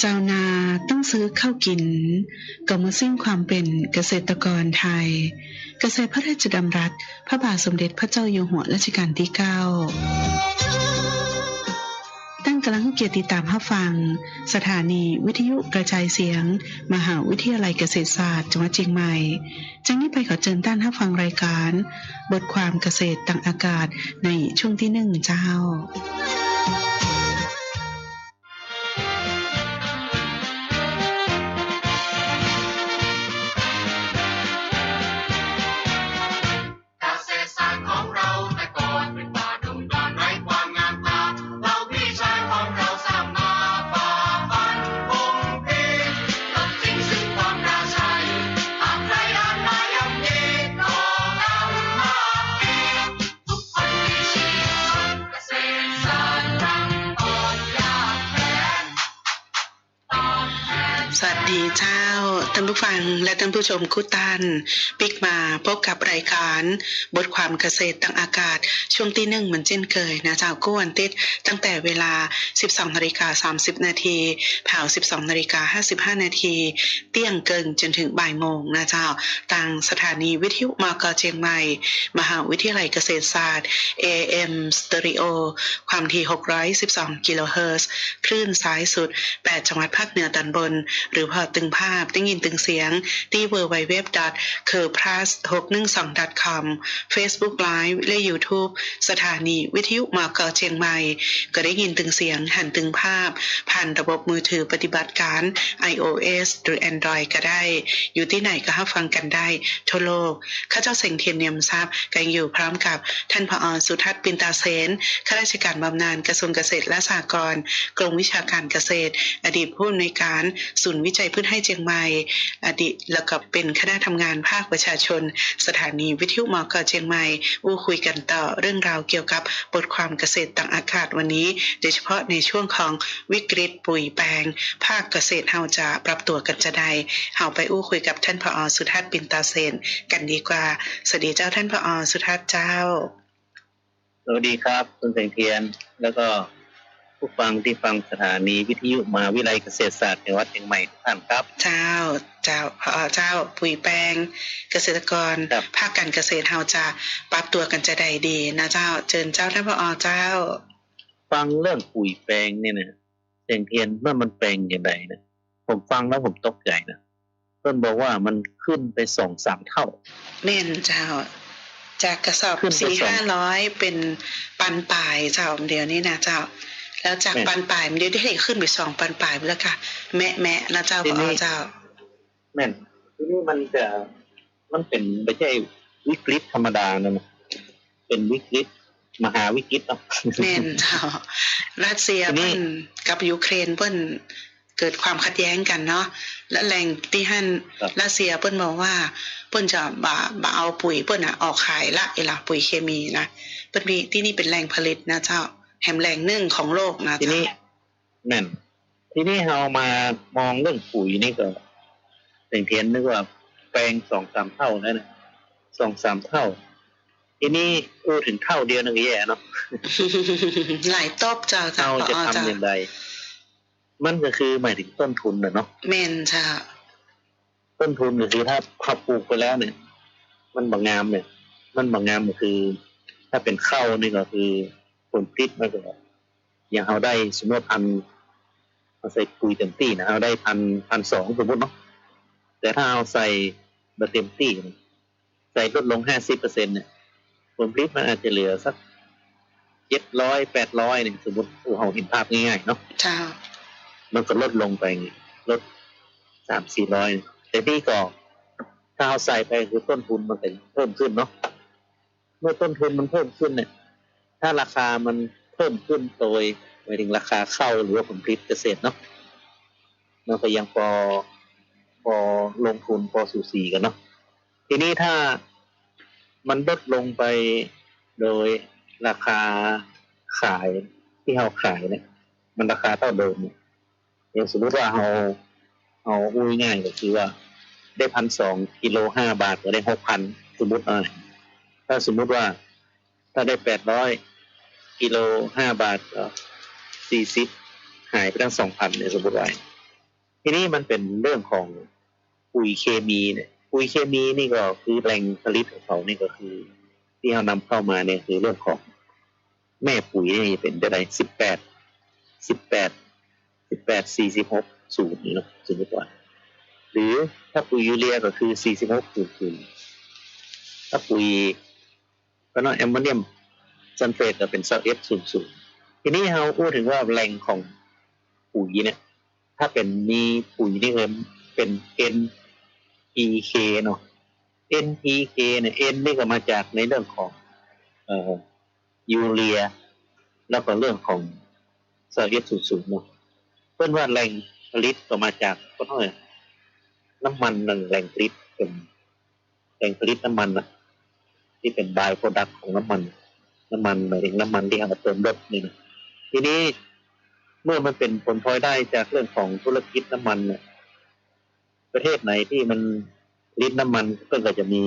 เจ้านาต้องซื้อข้าวกิน ก็มาสิ้นความเป็นเกษตรกรไทย เกษตรพระราชดำรัส พระบาทสมเด็จพระเจ้าอยู่หัวรัชกาลที่9ตั้งกำลังเกียรติตามรับฟัง สถานีวิทยุกระจายเสียง มหาวิทยาลัยเกษตรศาสตร์จังหวัดเชียงใหม่จังนี้ไปขอเชิญต้านรับฟังรายการ บทความเกษตรต่างอากาศในช่วงที่หนึ่งเจ้า time. ท่านผู้ฟังและท่านผู้ชมคู่ตันปิกมาพบกับรายการบทความเกษตรต่างอากาศ ช่วงที่หนึ่งเหมือนเช่นเคยนะเจ้ากู้วันติดตั้งแต่เวลา 12นาฬิกา30นาทีแผ่ว12นาฬิกา55นาทีเตี้ยงเกิงจนถึงบ่ายโมงนะเจ้าทางสถานีวิทยุมกเชียงใหม่ มหาวิทยาลัยเกษตรศาสตร์ AM Stereo ความถี่ 612 กิโลเฮิรตซ์คลื่นซ้ายสุด 8 จังหวัดภาคเหนือตอนบน หรือพอตึงภาพได้ยินตึงเสียงที่ www c u r p l u s 612 com Facebook Live และ YouTube สถานีวิทยุมกอเชียงใหม่ ก็ได้ยินตึงเสียงหันตึงภาพ ผ่านระบบมือถือปฏิบัติการ iOS หรือ Android ก็ได้ อยู่ที่ไหนก็รับฟังกันได้ ทั่วโลก ข้าเจ้าเสงเทียนเนียมทรัพย์กันอยู่พร้อมกับท่านผอสุทัศน์ปินตาเสนข้าราชการบำนาญกระทรวงเกษตรและสหกรณ์กรมวิชาการเกษตร อดีตผู้อำนวยการ ศูนย์วิจัยพืชให้เชียงใหม่อดีตแล้วก็เป็นคณะทำงานภาคประชาชน สถานีวิทยุมกเชียงใหม่อู้คุยกันต่อเรื่องราวเกี่ยวกับบทความเกษตรต่างอากาศวันนี้ โดยเฉพาะในช่วงของวิกฤตปุ๋ยแปลง ภาคเกษตรเฮาจะปรับตัวกันจะได้เฮาไปอู้คุยกับท่านผอสุทัศน์ปินตาเซน กันดีกว่าสวัสดีเจ้าท่านผอสุทัศน์เจ้าสวัสดีครับคุณแสงเทียนแล้วก็ ผู้ฟังที่ฟังสถานีวิทยุมหาวิทยาลัยเกษตรศาสตร์ในวัดเชียงใหม่ทุกท่านครับ เจ้าเจ้าพอเจ้าปุ๋ยแปลงเกษตรกรครับภาคการเกษตรเฮาจะปรับตัวกันจะได้ดีนะเจ้าเจิญเจ้าท่านผอเจ้า ฟังเรื่องปุ๋ยแปลงเนี่ยนะแสงเทียนเมื่อมันแปลงอย่างไรนะผมฟังแล้วผมตกใจนะเพื่อนบอกว่ามันขึ้นไปสองสามเท่าแม่นเจ้าจากกระสอบขึ้นไปสี่สองห้าร้อยเป็นปันปลายเจ้าเดี๋ยวนี้นะเจ้า แล้วจากแม่นปันปลายมันเดี๋ยวได้ขึ้นไปสองปันปลายไปแล้วค่ะ แม่แม่นะเจ้าทีพนี้อเจ้า แม่นทีนี้มันจะมันเป็นไม่ใช่วิกฤตธรรมดานะนะเป็นวิกฤตมหาวิกฤตเนาะแม่นเจ้ารัสเซียทีนี้เพิ่นกับยูเครนเพิ่นเกิดความขัดแย้งกันเนาะและแหล่งที่หั่นครับรัสเซียเพิ่นบอกว่า เพิ่นจะบ่าบ่าเอาปุ๋ยเพิ่นน่ะออกขายละเอล่ะปุ๋ยเคมีนะเพิ่นมีที่นี่เป็นแหล่งผลิตนะเจ้า แหมแหล่งหนึ่งของโลกนะทีเจ้านี้แม่น ทีนี้เรามามองเรื่องปุ๋ยนี่ก็แสงเทียนนึกว่าแปลงสองสามเท่านั่นนะสองสามเท่า ทีนี้พูดถึงเท่าเดียวนึงแย่เนาะหลายตบเจ้าเจ้าเราจะพอทำเจ้าอย่างไร มันก็คือหมายถึงต้นทุนนะเนาะแม่นเจ้าต้นทุนก็คือถ้าพอปลูกไปแล้วเนี่ย มันบางงามเนี่ย มันบางงามก็คือ ถ้าเป็นข้าวนี่ก็คือผ ลผลิตมันก็อย่างเราได้สมมติพันเราใส่ปุ๋ยเต็มที่นะเราได้พันพันสองสมมติเนาะแต่ถ้าเอาใส่แบบเต็มที่เนี่ยใส่ลดลงห้าสิบเปอร์เซ็นเนี่ยผลผลิตมันอาจจะเหลือสักเจ็ดร้อยแปดร้อยเนี่ยสมมติเราเห็นภาพง่ายๆเนาะเจ้ามันก็ลดลงไปไงลดสามสี่ร้อยแต่นี่ก็ถ้าเอาใส่ไปคือต้นทุนมันก็เพิ่มขึ้นเนาะเมื่อต้นทุนมันเพิ่มขึ้นเนี่ย ถ้าราคามันเพิ่มขึ้นโดยหมายถึงราคาเข้าหรือว่าผลผลิตเกษตรเนาะมันก็ยังพอพอลงทุนพอสูสีกันเนาะทีนี้ถ้ามันลดลงไปโดยราคาขายที่เราขายเนี่ย มันราคาเท่าเดิมเนี่ยอย่างสมมติว่าเราเอาพูดง่ายก็คือว่า ได้พันสองกิโลห้าบาทก็ได้หกพันสมมติอ่าถ้าสมมุติว่า ถ้าได้แปดร้อยกิโลห้าบาทก็สี่สิบหายไปตั้งสองพันเนี่ยสมมติว่าทีนี้มันเป็นเรื่องของปุ๋ยเคมีเนี่ยปุ๋ยเคมีนี่ก็คือแหล่งผลิตของเขานี่ก็คือ ที่เรานำเข้ามาเนี่ยคือเรื่องของแม่ปุ๋ยนี่เป็นจะได้สิบแปดสิบแปดสิบแปดสี่สิบหกศูนย์เนาะสมมติว่าหรือถ้าปุ๋ยยูเรียก็คือสี่สิบหกศูนย์ศูนย์ถ้าปุ๋ย ก็น้อแอมโมเนียมซัลเฟตก็เป็นเซลเอฟศูนย์ศูนย์ทีนี้เราพูดถึงว่าแหล่งของปุ๋ยเนี่ย ถ้าเป็นมีปุ๋ยนี่เอิมเป็น NPK เนาะ NPK เนี่ย N นี่ก็มาจากในเรื่องของเอ่อยูเรีย แล้วก็เรื่องของเซลเอฟศูนย์ศูนย์เนาะเพื่อนว่าแหล่งผลิตก็มาจากก็เท่าไหร่น้ำมันนั่นแหล่งผลิตเป็นแหล่งผลิตน้ำมันนะ ที่เป็นบายโปรดักต์ของน้ำมัน น้ำมันหมายถึงน้ำมันที่เอามาเติมรถนี่นะทีนี้เมื่อมันเป็นผลพลอยได้จากเรื่องของธุรกิจน้ำมันเนี่ยประเทศไหนที่มันลิตน้ำมันก็จะมี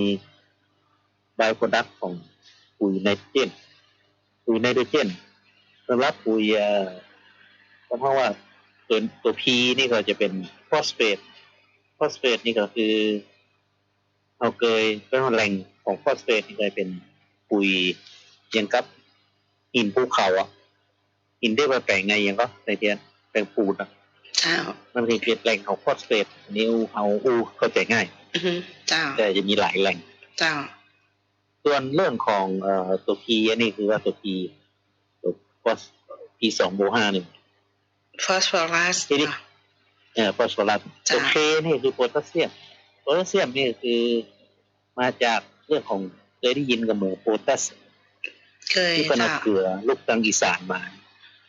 บายโปรดักต์ของปุ๋ยไนโตรเจนปุ๋ยไนโตรเจนสำหรับปุ๋ยเอ่อก็เพราะว่าตัวตัว P นี่ก็จะเป็นฟอสเฟตฟอสเฟตนี่ก็คือ เอาเกยเป็นแหล่ง ของฟอสเฟตนี่ก็เป็นปุ๋ยอยังกับหินภูเขาอะหินได้มาแปลงไงอยังก็ในเทียนแปลงปูนอะเจ้ามันเป็นแหล่งของฟอสเฟตอันนี้อูเอาอูเข้าใจง่ายอือฮึเจ้าแต่จะมีหลายแหล่ง เจ้า ส่วนเรื่องของเอ่อตัว P อันนี้คือว่าตัว P ตัวฟอส P สองโบห้าหนึ่งฟอสฟอรัสทีนี้เอ่อฟอสฟอรัสจ้ะตัว K นี่คือโพแทสเซียมโพแทสเซียมนี่คือมาจาก เรื่องของเคยได้ยินกับเหมือนโพแทสเคยที่เป็นเอาเจ้าเกลือลูกตังอีสานมา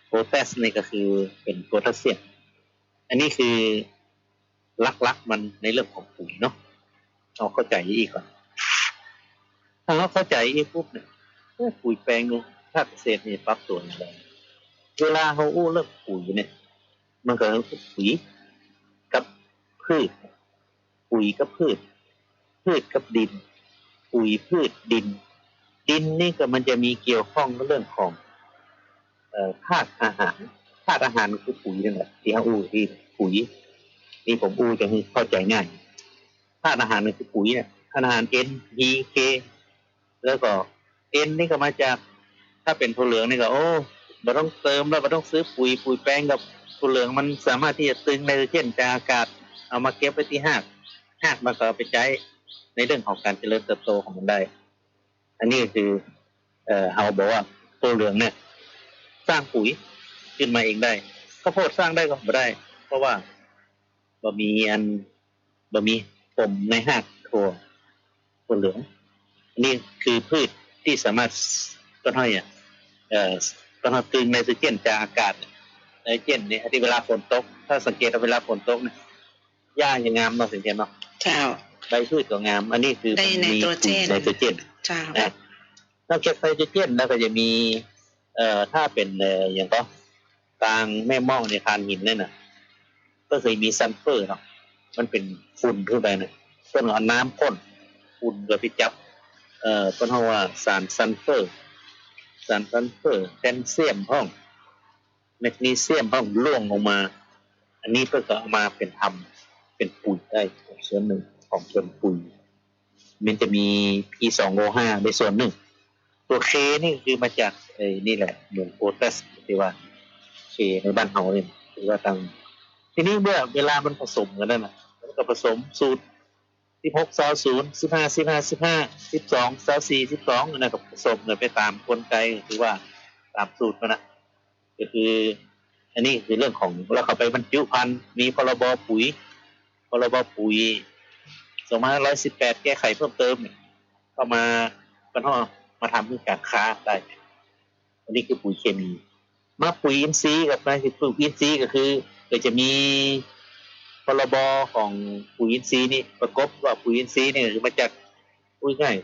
โพแทสนี่ก็คือเป็นโพแทสเซียมอันนี้คือลักๆมันในเรื่องของปุ๋ยเนาะเราเข้าใจอีกก่อน ถ้าเราเข้าใจอีกปุ๊บเนี่ยเอ้ยปุ๋ยแปลงเนี่ยภาคเกษตรเนี่ยปรับตัวอย่างไรเวลาเขาอู้เรื่องปุ๋ยเนี่ย มันก็คือปุ๋ยกับพืช ปุ๋ยกับพืช พืชกับดิน ปุ๋ยพืชดิน ดินนี่ก็มันจะมีเกี่ยวข้องกับเรื่องของธาตุอาหารธาตุอาหารคือปุ๋ยนั่นแหละที่เขาอู้ที่ปุ๋ยนี่ผมอู้จะให้เข้าใจง่ายธาตุอาหารนี่คือปุ๋ยเนี่ยธาตุอาหาร N P K แล้วก็ N นี่ก็มาจาก ถ้าเป็นถั่วเหลืองนี่ก็โอ้เราต้องเติมแล้วเราต้องซื้อปุ๋ยปุ๋ยแป้งกับถั่วเหลืองมันสามารถที่จะตึงไนโตรเจนจากอากาศเอามาเก็บไว้ที่หากหากมันก็ไปใช้ ในเรื่องของการเจริญเติบโตของมันได้ อันนี้คือ เอ่อเอาบอกว่าตัวเหลืองเนี่ย สร้างปุ๋ยขึ้นมาเองได้ข้าวโพดสร้างได้ก็ไม่ได้ เพราะว่าบะมีอันบะมีผมในหากถั่วถั่วเหลืองอันนี้คือพืชที่สามารถต้นห้อยอะเอ่อต้นห้อยตึงไนโตรเจนจากอากาศไนโตรเจนเนี่ยที่เวลาฝนตก ถ้าสังเกตว่าเวลาฝนตกเนี่ยหญ้าจะงงามเนาะสังเกตเนาะเจ้า ใบพืชก็งาม อันนี้คือได้ไนโตรเจนไนโตรเจนเจ้านะนอกจากไนโตรเจนแล้วก็จะมี เอ่อถ้าเป็นเอ่ออย่างก็กลางแม่ม่องในคานหินนั่นน่ะ ก็เคยมีซัลเฟอร์เนาะมันเป็นฝุ่นขึ้นไปนะต้นเอาน้ำพ่นฝุ่นก็ไปจับ เอ่อต้นเขาว่าสารซัลเฟอร์สารซัลเฟอร์แคลเซียมห้องแมกนีเซียมห้องล่วงลงมา อันนี้เพื่อก็เอามาเป็นทำเป็นปุ๋ยได้ส่วนหนึ่ง ของส่วนปุ๋ยมันจะมี P2O5 ในส่วนหนึ่ง ตัวเคนี่คือมาจากไอ้นี่แหละเหมือนโพแทสที่ว่าเคในบ้านเฮาเนี่ยคือว่าตังทีนี้เมื่อเวลามันผสมกันนั่นน่ะมันก็ผสมสูตรสิบหกซอศูนย์สิบห้าสิบห้าสิบห้าสิบสองซอสี่สิบสองนั่นก็ผสมกันไปตามกลไกคือว่าตามสูตรมันนะก็คืออันนี้คือเรื่องของเราเข้าไปบรรจุพันธุ์มีพรบปุ๋ยพรบปุ๋ย สองพันร้อยสิบแปดแก้ไขเพิ่มเติมเข้ามาก็ต้อมาทำเรื่องการค้าได้ อันนี้คือปุ๋ยเคมี มาปุ๋ยอินทรีย์กับนายคือปุ๋ยอินทรีย์ก็คือก็จะมีพรบของปุ๋ยอินทรีย์นี่ประกบว่าปุ๋ยอินทรีย์นี่คือมาจากพูดง่าย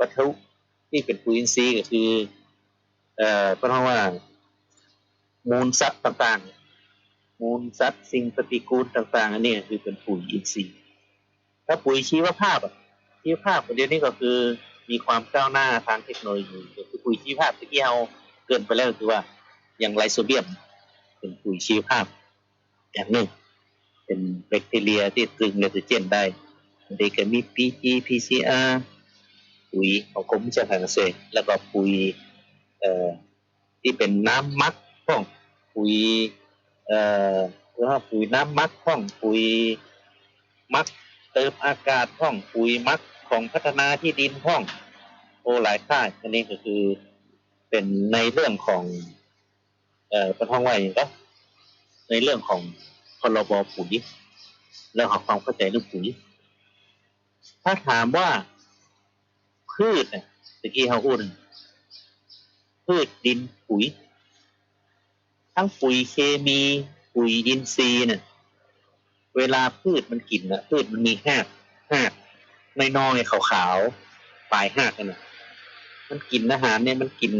วัตถุที่เป็นปุ๋ยอินทรีย์ก็คือเอ่อเพราะว่า มูลสัตว์ต่างๆ มูลสัตว์สิ่งปฏิกูลต่าง ๆ อันนี้คือเป็นปุ๋ยอินทรีย์ ถ้าปุ๋ยชีวภาพอะชีวภาพประเดี๋ยวนี้ก็คือมีความก้าวหน้าทางเทคโนโลยีก็คือปุ๋ยชีวภาพที่เราเกินไปแล้วคือว่าอย่างไรโซเบียม เป็นปุ๋ยชีวภาพอย่างหนึ่งเป็นแบคทีเรียที่ตรึงไนโตรเจนได้อันนี้ก็มี PG PCR ปุ๋ยของกรมวิชาการเกษตรแล้วก็ปุ๋ยเอ่อที่เป็นน้ำมักห้องปุ๋ยเอ่อหรือว่าปุ๋ยน้ำมักห้องปุ๋ยมัก เติมอากาศห้องปุ๋ยมักของพัฒนาที่ดินห้องโอหลายค่ายอันนี้ก็คือเป็นในเรื่องของเอ่อประท้องไว้ก็ในเรื่องของพรบปุ๋ยเรื่องของความเข้าใจเรื่องปุ๋ยถ้าถามว่าพืชเนี่ยตะกี้เขาพูดน่ะพืชดินปุ๋ย ทั้งปุ๋ยเคมี ปุ๋ยอินทรีย์เนี่ย เวลาพืชมันกินนะพืชมันมีหากหากน้อยๆขาวๆปลายหากกันนะมันกินอาหารเนี่ยมันกิน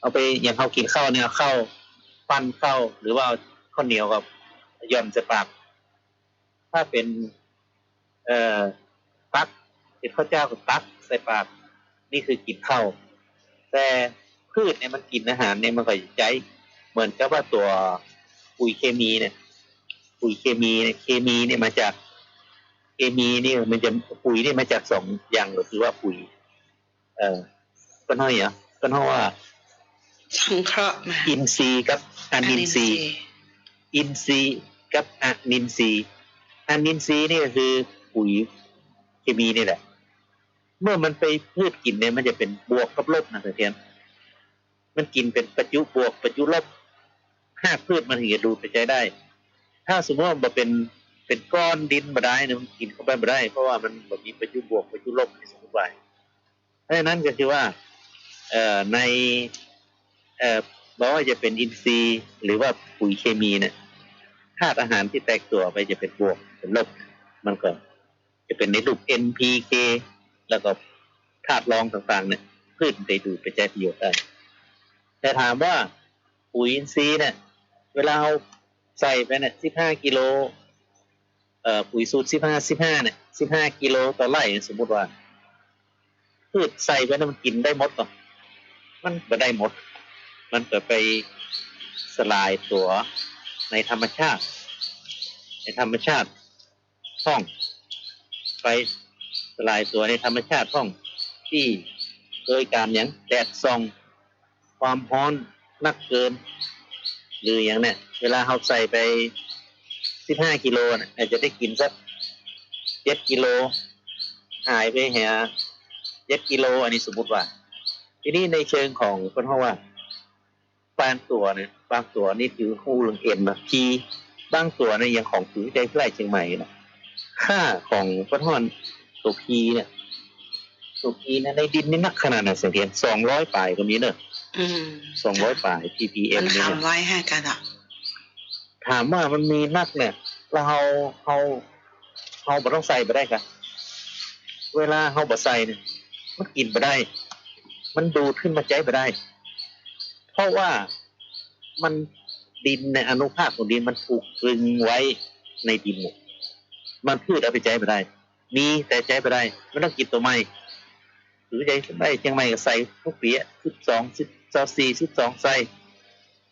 เอาไปอย่างเขากินข้าวเนี่ยข้าวปั้นข้าวหรือว่าข้าวเหนียวกับย่อนใส่ปากถ้าเป็น เอ่อตักเป็นข้าวเจ้ากับตักใส่ปาก นี่คือกินข้าวแต่พืชเนี่ยมันกินอาหารเนี่ยมันก็ใจ เหมือนกับว่าตัวปุ๋ยเคมีเนี่ย ปุ๋ยเคมีเนี่ยเคมีเนี่ยมาจากเคมีนี่มันจะปุ๋ยเนี่ยมาจากสองอย่างก็คือว่าปุ๋ย เอ่อก็น้อยอะก็น้อยว่าสังเคราะห์มาอินทรีย์กับอนินทรีย์อินทรีย์กับอะนินทรีย์อะนินทรีย์นี่ก็คือปุ๋ยเคมีนี่แหละ เมื่อมันไปพืชกินเนี่ยมันจะเป็นบวกกับลบนะเทียนมันกินเป็นประจุบวกประจุลบห้ากพืชมันถึงจะดูดไปใจได้ ถ้าสมมติว่ามันเป็นเป็นก้อนดินมาได้เนี่ยมันกินเข้าไปไม่ได้ เพราะว่ามันแบบมีประจุบวกประจุลบในสมมติว่าเพราะฉะนั้นก็คือว่าเอ่อในเอ่อไม่ว่าจะเป็นอินทรีย์หรือว่าปุ๋ยเคมีเนี่ยธาตุอาหารที่แตกตัวไปจะเป็นบวกเป็นลบ มันก็จะเป็นในรูป NPK แล้วก็ธาตุรองต่างๆเนี่ยพืชได้ดูดไปใช้ประโยชน์ได้แต่ถามว่าปุ๋ยอินทรีย์เนี่ยเวลาเอา ใส่ไปเนี่ย15กิโลเอ่อปุ๋ยสูตร15 15เนี่ย15กิโลต่อไร่สมมติว่าพืชใส่ไปเนี่ยมันกินได้หมดหรอมันไม่ได้หมด มันก็ไปสลายตัวในธรรมชาติ ในธรรมชาติห้อง ไปสลายตัวในธรรมชาติห้องที่โดยการอย่างแดดส่อง ความร้อนนักเกิน หรืออย่างเนี้ยเวลาเขาใส่ไปสิบห้ากิโลน่ะอาจจะได้กินสักเจ็ดกิโลหายไปแหาเจ็ดกิโล อันนี้สมมติว่า ทีนี้ในเชิงของคนเขาว่าบางตัวเนี่ยบางตัวนี่คือคู่ลงเอ็นนะพีบางตัวเนี่ยยังของถือใจใกล้เชียงใหม่นะค่าของพระทอนตัวพีเนี่ยตัวพีนี่ยในดินนี่นักขนาดไหนเสียงเทียนสองร้อยปลายก็มีเนอะ สองร้อยปลาย ppm มันเนี่ยทำไว้ให้กันอะ ถามว่ามันมีนักเนี่ยเราเราเราบ่ต้องใส่ไปได้กันเวลาเราบ่ใส่เนี่ยมันกินไปได้ มันดูดขึ้นมาใจไปได้ เพราะว่ามันดินในอนุภาคของดินมันถูกตรึงไว้ในดินเนี่ยมันพืชเอาไปใจไปได้ มีแต่ใจไปได้ไม่ต้องกินตัวใหม่ หรือใจไม่เชียงใหม่ก็ใส่ทุกปีสิบสองสิบสองสี่สิบสองใส่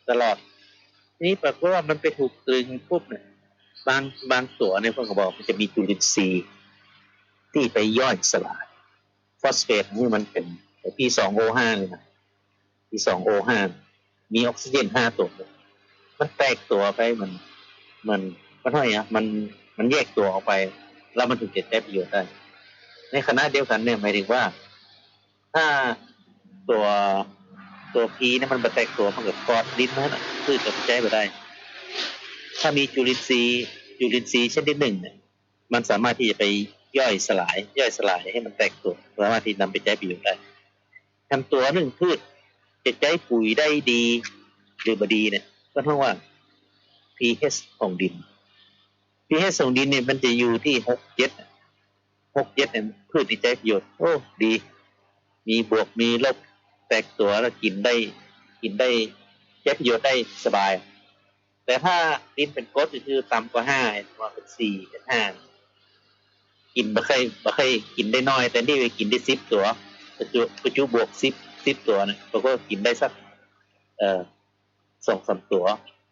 ตลอด นี่ปรากฏว่ามันไปถูกตรึงปุ๊บเนี่ยบางบางตัวเนี่ยพวกเขาบอกมันจะมีจุลินทรีย์ที่ไปย่อยสลายฟอสเฟตนี่มันเป็นพีสองโอห้าเลยนะพีสองโอห้ามีออกซิเจนห้าตัว มันแตกตัวไปมัน มันมันเท่าไหร่อะมันมันแยกตัวออกไป แล้วมันถึงจะได้ประโยชน์ได้ ในขณะเดียวกันเนี่ยหมายถึงว่า ถ้าตัวตัวพีเนี่ยมันมาแตกตัวมันกับกอดดินนั่นพืชกับใจไปได้ ถ้ามีจุลินทรีย์จุลินทรีย์ชนิดหนึ่งเนี่ยมันสามารถที่จะไปย่อยสลาย ย่อยสลายให้มันแตกตัวสามารถที่นำไปใช้ประโยชน์ได้ทำตัวหนึ่งพืชจะใช้ปุ๋ยได้ดี หรือบดีเนี่ยก็เท่าว่า pH ของดิน pH ของดินเนี่ยมันจะอยู่ที่หกเจ็ดหกเจ็ดเนี่ยพืชที่ใช้ประโยชน์โอ้ดี มีบวกมีลบแตกตัวแล้วกินได้กินได้ใช้ประโยชน์ได้สบาย แต่ถ้าดินเป็นกรดก็คือต่ำกว่าห้าประมาเป็นสี่เป็นห้ากินบ่เคยบ่เคยกินได้น้อย แต่นี่ไปกินได้สิบตัวประจุประจุบวกสิบสิบตัวเนี่ยเราก็กินได้สักเอ่อสองสามตัว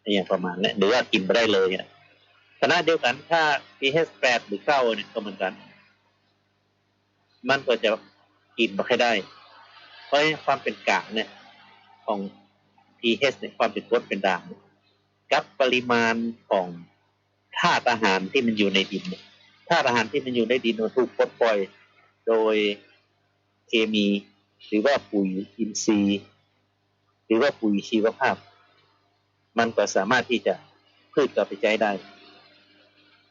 อย่างประมาณนี้หรือว่ากินไปได้เลยเนี่ยขณะเดียวกันถ้า pH แปดหรือเก้าเนี่ยก็เหมือนกัน มันก็จะ กินม่ค่อยได้ เพราะความเป็นกากเนี่ย ของ pH เนี่ยความเป็นกรดเป็นด่างกับปริมาณของธาตุอาหารที่มันอยู่ในดินธาตุอาหารที่มันอยู่ในดินมันถูกปลดปล่อย โดยเคมี หรือว่าปุ๋ยอินทรีย์ หรือว่าปุ๋ยชีวภาพ มันก็สามารถที่จะพืชกลับไปใช้ได้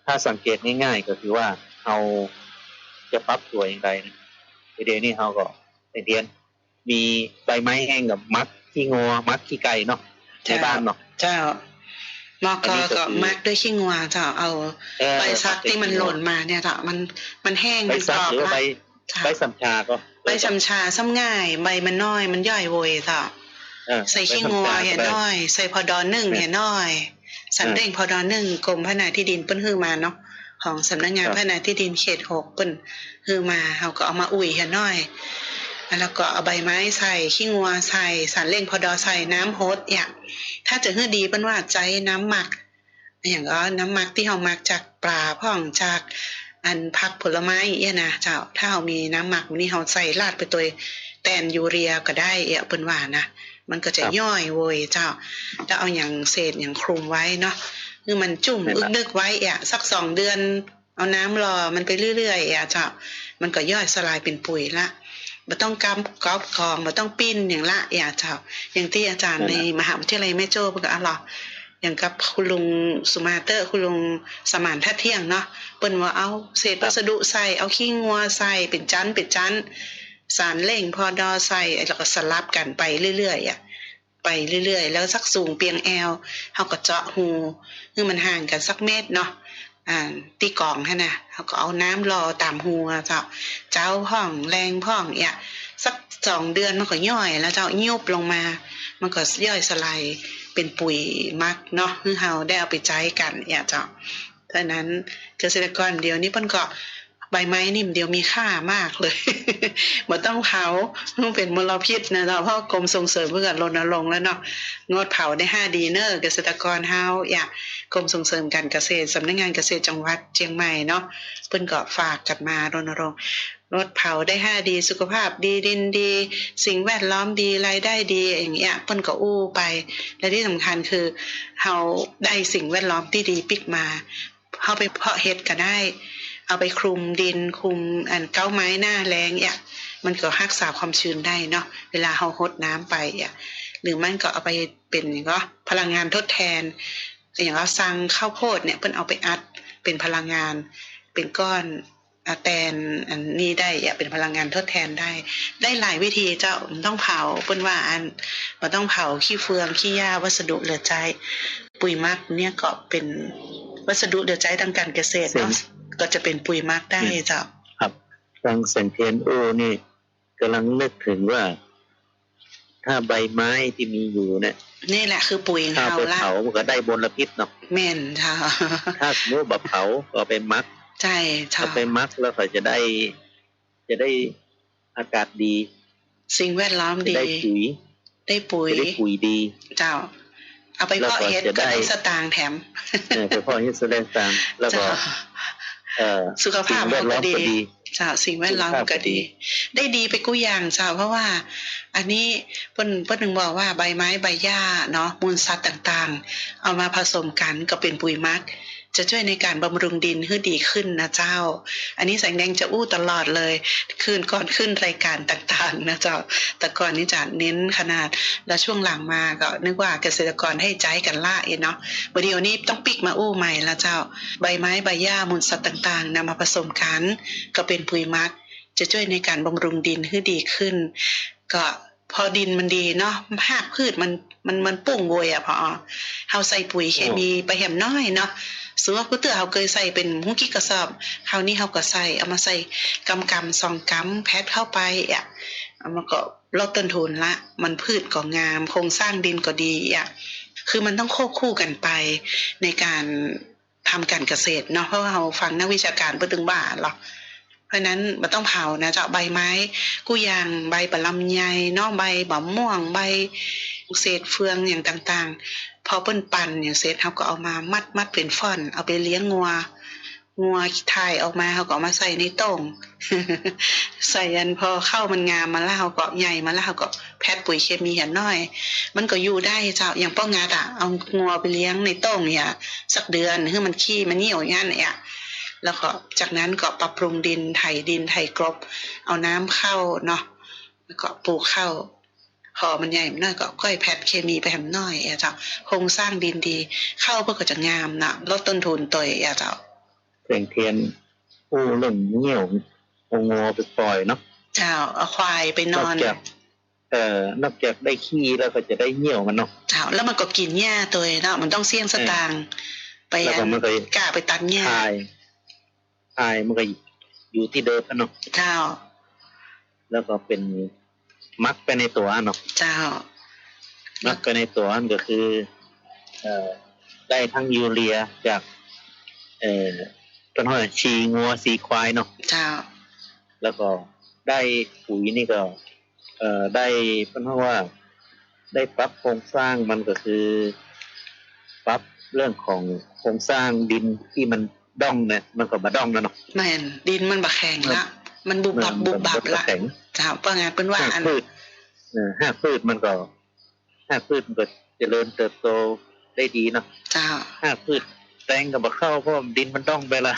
ถ้าสังเกตง่ายๆก็คือว่าเราจะปรับตัวอย่างไรนะ เดี๋ยวนี้เราก็ในเรียน มีใบไม้แห้งกับมักขี้งอมักขี้ไก่เนาะในบ้านเนาะเจ้าหมอกอันนี้ก็ก็คือมักด้วยขี้งัวเจ้าเอาเออใบซักที่มันหล่นมาเนี่ยเจ้ามันมันแห้งใบมันซักกรอบหรือว่าละใบเจ้าใบสัมชาก็ใบชำชาซ้ำง่าย ใบมันน้อยมันย่อยโวยเจ้าเออใส่ขี้งัวใบเห็สันมชาก็ได้น้อย ใส่พอดอหนึ่งเนี่ยเห็นน้อย สันเด้งพอดอหนึ่งกรมพัฒนาที่ดินเปิ้นฮือมาเนาะ ของสำนักงานครับพัฒนาที่ดินเขตหกเปิ้นฮือมาเขาก็เอามาอุ่ยเห็นน้อยแล้วก็เอาใบไม้ใส่ขี้งัวใส่สารเร่งพอดอใส่น้ำโฮดเนี่ยถ้าจะฮือดีเปิ้นว่าใจน้ำหมัก อย่างก็น้ำหมักที่เราหมักจากปลาพ่องจากอันผักผลไม้เนี่ยนะเจ้าถ้าเรามีน้ำหมักนี่เราใส่ราดไปตัวแตนยูเรียก็ได้เอะเปิ้นว่านะมันก็จะครับย่อยโวยเจ้าแล้วเอาอย่างเศษอย่างคลุมไว้เนาะ คือมันจุ่มนั่นอึแหกละนึกไว้อะสักสองเดือน เอาน้ำรอมันไปเรื่อยๆอะเจ้ามันก็ย่อยสลายเป็นปุ๋ยละไม่ต้องกำกอบกองไม่ต้องปิ้นอย่างละอย่าเจ้าอย่างที่อาจารย์ในมหาวิทยาลัยแม่โจ้เพิ่นก็อะหรออย่างกับคุณลุงสุมาเตอร์คุณลุงสมานท่าเที่ยงเนาะเปิ้นว่าเอาเศษวัสดุใส่เอาขี้งัวใส่เป็นจันเป็นจันสารเล่งพอดอใส่แล้วก็สลับกันไปเรื่อยๆอะ ไปเรื่อยๆ แล้วสักสูงเปียงแอลเฮาก็เจาะหูคือมันห่างกันสักเมตรเนาะอ่าตีกล่องให้นะเฮาก็เอาน้ำรอตามหูเจ้าเจ้าพ่องแรงพ่องเนี่ยสักสองเดือนมันก็ย่อย แล้วเจ้ายุบลงมา มันก็ย่อยสลายเป็นปุ๋ยมักเนาะคือเฮาได้เอาไปใช้กันเอย่าเจ้าเพราะฉะนั้นเกษตรกรเดียวนี้เพิ่นก็ ใบไม้นิ่มเดียวมีค่ามากเลยบ่ต้องเผามันเป็นมลพิษนะเนาะเพราะกรมส่งเสริมเพื่อรณรงค์แล้วเนาะงดเผาได้5ดีเนอร์เกษตรกรเฮาอยากกรมส่งเสริมการเกษตรสำนักงานเกษตรจังหวัดเชียงใหม่เนาะเพิ่นก็ฝากกันมารณรงค์ลดเผาได้5ดีสุขภาพดีดินดี สิ่งแวดล้อมดีรายได้ดีอย่างเงี้ยเพิ่นก็อู้ไป และที่สำคัญคือเฮาได้สิ่งแวดล้อมที่ดีปิกมาเฮาไปเพาะเห็ดก็ได้ เอาไปคลุมดินคลุมอันเก้าไม้หน้าแรงเนี่ยมันก็รักษาความชื้นได้เนาะเวลาเฮาหดน้ำไปอะหรือมันก็เอาไปเป็นอย่างก็พลังงานทดแทน อย่างเราสั่งข้าวโพดเนี่ยเพิ่นเอาไปอัดเป็นพลังงาน เป็นก้อนอะแตนอันนี้ได้อะเป็นพลังงานทดแทนได้ ได้หลายวิธีเจ้ามันต้องเผาเปิ้นว่าอันเราต้องเผาขี้เฟืองขี้หญ้าวัสดุเหลือใช้ปุ๋ยมักเนี่ยก็เป็นวัสดุเหลือใช้ทางการเกษตรเนาะ ก็จะเป็นปุ๋ยหมักได้เจ้า ครับทางเซนเทนโอนี่กำลังนึกถึงว่า ถ้าใบไม้ที่มีอยู่เนี่ยนี่แหละคือปุ๋ยของถ้าเราไปละเผามันก็ได้มลพิษเนาะแม่นเจ้าถ้าสมมติว่าเผาก็เอาไปมักใช่เจ้าถ้าไปมักแล้วก็จะได้ จะได้อากาศดี สิ่งแวดล้อมจะดี ได้ปุ๋ย ได้ปุ๋ยจะได้ปุ๋ยดี เจ้า เอาไปเพาะเห็ดแล้วก็ก็จะได้ได้สตางค์แถมเออเฉพาะที่แสดงตามแล้วก็เจ้าเอ่อ สุขภาพสิ่งแวดล้อมเราก็ก็ดีดีเจ้าสิ่งแวดล้อมสุขภาพก็ดีก็ดี ได้ดีไปกู้อย่างเจ้าเพราะว่า อันนี้เพิ่นเพิ่นถึงบอกว่าใบไม้ใบหญ้าเนาะมูลสัตว์ต่างๆ เอามาผสมกันก็เป็นปุ๋ยหมัก จะช่วยในการบำรุงดินให้ดีขึ้นนะเจ้า อันนี้แสงแดงจะอู้ตลอดเลย คืนก่อนขึ้นรายการต่างๆนะเจ้า แต่ก่อนนี้จะเน้นขนาด แล้วช่วงหลังมาก็นึกว่าเกษตรกรให้ใจกันล่าเองเนาะวันเดียวนี้ต้องปิกมาอู้ใหม่ล้วเจ้า ใบไม้ใบหญ้ามูลสัตว์ต่างๆนำมาผสมกัน ก็เป็นปุ๋ยมัก จะช่วยในการบำรุงดินให้ดีขึ้น ก็พอดินมันดีเนาะหากพืชมันมันมันปุ่งโวยอะพอเฮาใส่ปุ๋ยเคมีไปแหมน้อยเนาะ สมมติว่าผู้เตือเฮาเคยใส่เป็นหุ้กิกระสอบคราวนี้เฮาก็ใส่เอามาใส่กำกำสองกำแพทเข้าไปอะเอามันก็ลดต้นทุนละ มันพืชก็งาม โครงสร้างดินก็ดีอะคือมันต้องควบคู่กันไปในการทำการเกษตรเนาะเพราะว่าเราฟังนักวิชาการเพื่อถึงบ้าหรอกเพราะนั้นมันต้องเผานะเจ้าใบไม้กู้ยางใบบะลำไยนอกใบบะม่วงใบ เศษเฟืองอย่างต่างๆ พอเปิ้นปั่นอย่างเสร็จเขาก็เอามามัดมัดเป็นฟ่อน เอาไปเลี้ยงงัว งัวถ่ายออกมาเขาก็มาใส่ในต่งใส่อันพอเข้ามันงามมาแล้วเขาก็ใหญ่มาแล้วเขาก็แพทย์ปุ๋ยเคมีเห็นน้อย มันก็อยู่ได้เจ้าอย่างป้องงาดอะเอางัวไปเลี้ยงในต่งเนี่ยสักเดือนให้มันขี้มันเหี่ยวอย่างนั้นเนี่ยแล้วก็จากนั้นก็ปรับปรุงดินไถดินไถกรบ เอาน้ำเข้าเนาะแล้วก็ปลูกเข้า พอมันใหญ่มันน้อยก็ก้อยแพทย์เคมีไปแหมน้อยอะเจ้าโครงสร้างดินดีเข้าเพื่อก็จะงามนะลดต้นทุนตัวอะเจ้าเสียงเทียนผู้เล่นเงี้ยวเอางอไปปล่อยเนาะเจ้าเอาควายไปนนออกนจากเอ่อนอกจากได้ขี้แล้วก็จะได้เงี้ยวมันเนาะเจ้าแล้วมันก็กินหญ้าตัวเนาะมันต้องเสี่ยงสตางค์ไปแล้วอัก็นมันก็กล้าไปตัดหญ้าทายทายมันก็อยู่ที่เดิมอะเนาะเจ้าแล้วก็เป็น มักไปในตัวเนาะเจ้า มักไปในตัวนั่นก็คือเอ่อได้ทั้งยูเรียจาก เอ่อต้นหอยชีงัวสีควายเนาะเจ้า แล้วก็ได้ปุ๋ยนี่ก็ เอ่อได้เพราะว่า ได้ปรับโครงสร้างมันก็คือ ปรับเรื่องของโครงสร้างดินที่มันด้องเนี่ยมันก็มาด้องแล้วเนาะแม่นดินมันบะแข็งละ มันบุบบับบุบบับละแข็งเจ้าเพื่องานเป็นว่าห้าอันพืชเออห้าพืชมันก็ห้าพืชมันก็เจริญเติบโตได้ดีเนาะเจ้าห้าพืชแตงกับบัเข้าเพราะว่าดินมันด้องไปละ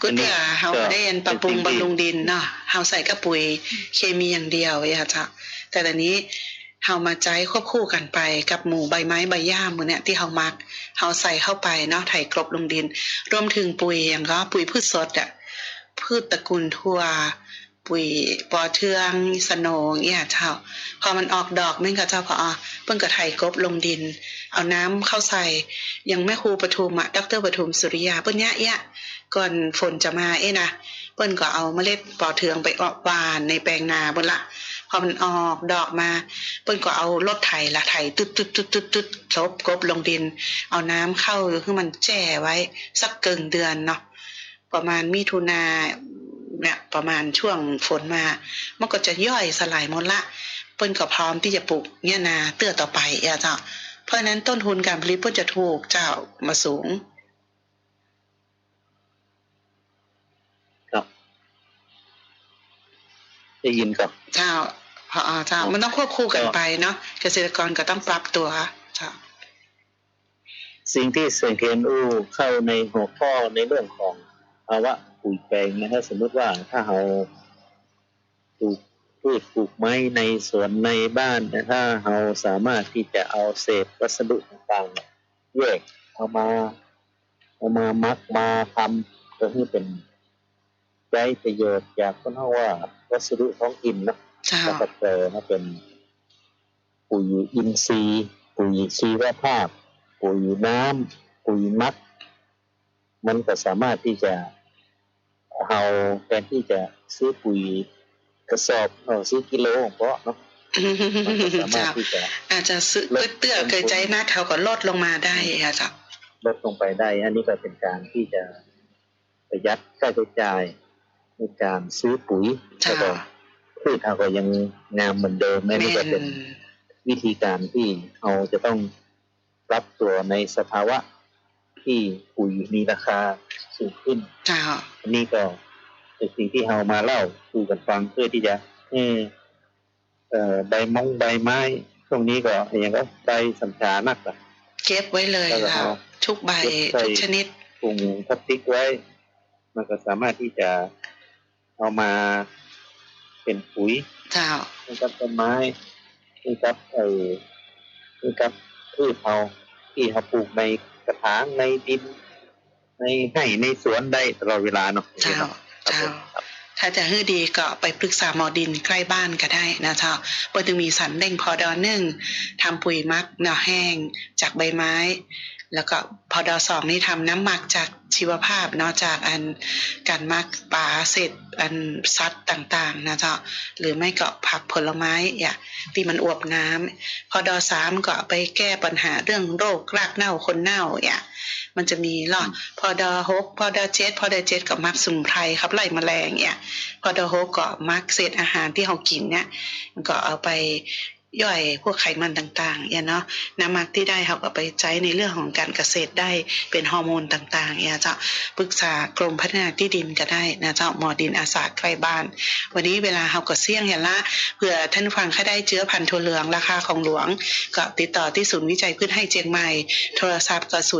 กูเถื่อเฮาได้อันปรับปรุงบำรุงดินเนาะเฮาใส่กระปุ๋ยเคมีอย่างเดียวอย่าจ้ะแต่ตอนนี้เฮามาใจควบคู่กันไปกับหมู่ใบไม้ใบหญ้าหมู่เนี่ยที่เฮามักเฮาใส่เข้าไปเนาะไถกลบลงดิน รวมถึงปุ๋ยอย่างก็ปุ๋ยพืชสดอะ พืชตระกูลทั่วปุ๋ยปอเทืองสโนงเนี่ยเจ้า พอมันออกดอกแม่นก็เจ้าพอเพิ่นก็ไถกบลงดิน เอาน้ำเข้าใส่อย่างแม่ครูปทุมอะดรปทุมสุริยาเพิ่นยะยะก่อนฝนจะมาเอ้นะเปิ้นก็เอาเมล็ดปอเทืองไปออกหวานในแปลงนาเบิ่นละพอมันออกดอกมา เปิ้นก็เอารถไถละไถตึ๊ดตึ๊ดตึ๊ดตึ๊ดตึ๊ดลบกบลงดิน เอาน้ำเข้าคือมันแช่ไว้สักเกิงเดือนเนาะ ประมาณมิถุนาเนี่ยประมาณช่วงฝนมา มันก็จะย่อยสลายหมดละเปิ้นก็พร้อมที่จะปลูกเนี่ยนาเตื้อต่อไปอะเจ้า เพราะฉะนั้นต้นทุนการผลิตเปิ้นจะถูกเจ้ามาสูง ครับได้ยินกับเจ้าพอเจ้ามันต้องควบคู่กันไปเนาะเกษตรกรก็ต้องปรับตัวเจ้าสิ่งที่เสียงเทียนอู้เข้าในหัวข้อในเรื่องของ ภาวะปุ๋ยแปลงนะถ้าสมมติว่าถ้าเราปลูกพืชปลูกไม้ในสวนในบ้านนะถ้าเราสามารถที่จะเอาเศษวัสดุต่างๆแยกเอามาเอามามักมาทำก็ให้เป็นใช้ประโยชน์จากก็เท่าว่าวัสดุท้องถิ่นเนอะเจ้าแล้วก็แปลมาเป็นปุ๋ยอินทรีย์ปุ๋ยชีวภาพ ปุ๋ยน้ำปุ๋ยมัก มันก็สามารถที่จะเอาแทนที่จะซื้อปุ๋ยกระสอบเอาซื้อกิโลของเพาะเนาะมันก็สามารถเจ้าที่จะอาจจะซื้อลดเตื้อเกิดใจมากเขาก็ลดลงมาได้อะเจ้าลดลงไปได้ อันนี้ก็เป็นการที่จะประหยัดค่าใช้จ่ายในการซื้อปุ๋ยเจ้าแล้วก็พืชเราก็ยังงามเหมือนเดิมอันแม่นี่ก็เป็นนวิธีการที่เราจะต้องปรับตัวในสภาวะ ที่ปุ๋ยมีราคาสูงขึ้นเจ้าอันนี้ก็เป็นสิ่งที่เรามาเล่าสู่กันฟังเพื่อที่จะให้เอ่อใบมงใบไม้ช่วงนี้ก็อย่างก็ใบสัญชานักอะเก็บไว้เลยแล้วก็ค่ะเอาทุกใบเก็บใส่ทุกชนิดถุงพลาสติกไว้ มันก็สามารถที่จะเอามาเป็นปุ๋ยเจ้าให้กับต้นไม้ให้กับไอ้ให้กับพืชเราที่เราปลูกใน กระถางในดิน ในไห่ในสวนได้ตลอดเวลาเนาะเจ้าครับเจ้าผมครับถ้าจะให้ดีก็ไปปรึกษาหมอดินใกล้บ้านก็ได้นะเจ้าเปิดถึงมีสันเด้งพอดอหนึ่งทำปุ๋ยมักแนวแห้งจากใบไม้แล้วก็พอดอสองนี่ทำน้ำหมักจากชีวภาพเนาะจากอันการมักปลาเศษอันซัดต่างๆนะเจ้าหรือไม่ก็ผักผลไม้อย่าที่มันอวบน้ำพอดอสามก็ไปแก้ปัญหาเรื่องโรครากเน่าคนเน่าอย่ามันจะมีหรอพอดอหกพอดอเจ็ดพอดอเจ็ดกับมักสมุนไพรครับไล่แมลงเนี่ยพอดอหกก็มักเศษอาหารที่เรากินเนี่ยมันก็เอาไป ย่อยพวกไขมันต่างๆอย่าเนาะน้ำมักที่ได้เขาก็ไปใช้ในเรื่องของการเกษตรได้เป็นฮอร์โมนต่างๆอย่าเจ้าปรึกษากรมพัฒนาที่ดินก็ได้นะเจ้าหมอดินอาสาใกล้บ้าน วันนี้เวลาเขาก็เสี่ยงเห็นละเผื่อท่านฟังแค่ได้เชื้อพันธุ์ถั่วเหลืองราคาของหลวง ก็ติดต่อที่ศูนย์วิจัยพืชให้เจียงใหม่ โทรศัพท์ก็053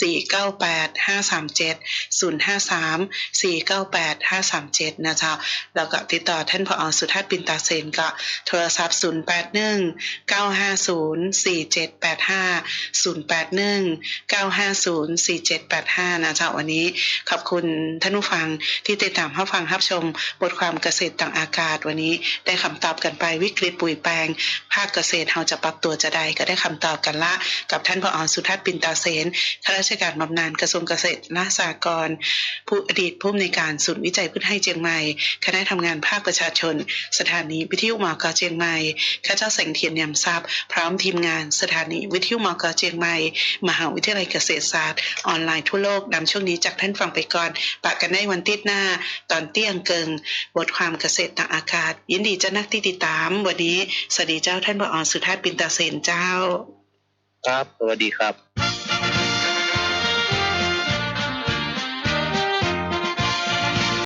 498 537 053 498 537นะเจ้าแล้วก็ติดต่อท่านผอสุทัศน์ปินตาเซนก็โทรศัพท์081 950 4785 081 950 4785 นะเจ้าวันนี้ขอบคุณท่านผู้ฟังที่ติดตามรับฟังรับชม บทความเกษตรต่างอากาศวันนี้ได้คำตอบกันไปวิกฤตปุ๋ยแปลง ภาคเกษตรเราจะปรับตัวจะได้ก็ได้คำตอบกันละ กับท่านผอสุทัศน์ปินตาเสนข้าราชการบำนาญกระทรวงเกษตรและสหกรณ์ผู้อดีตผู้อำนวยการศูนย์วิจัยพืชให้เจียงใหม่คณะทำงานภาคประชาชน สถานีวิทยุหมอกเจียงใหม่ข้าเจ้าแสงเทียนยำทรัพย์ พร้อมทีมงานสถานีวิทยุมอกเจียงใหม่ มหาวิทยาลัยเกษตรศาสตร์ ออนไลน์ทั่วโลกนำช่วงนี้จากท่านฟังไปก่อนปะกกันได้วันติดหน้า ตอนเตี้ยงเกิง บทความเกษตรต่างอากาศ ยินดีเจ้านักที่ติดตาม วันนี้สวัสดีเจ้าท่านผอสุทัศน์ปินตาเสนเจ้า ครับสวัสดีครับ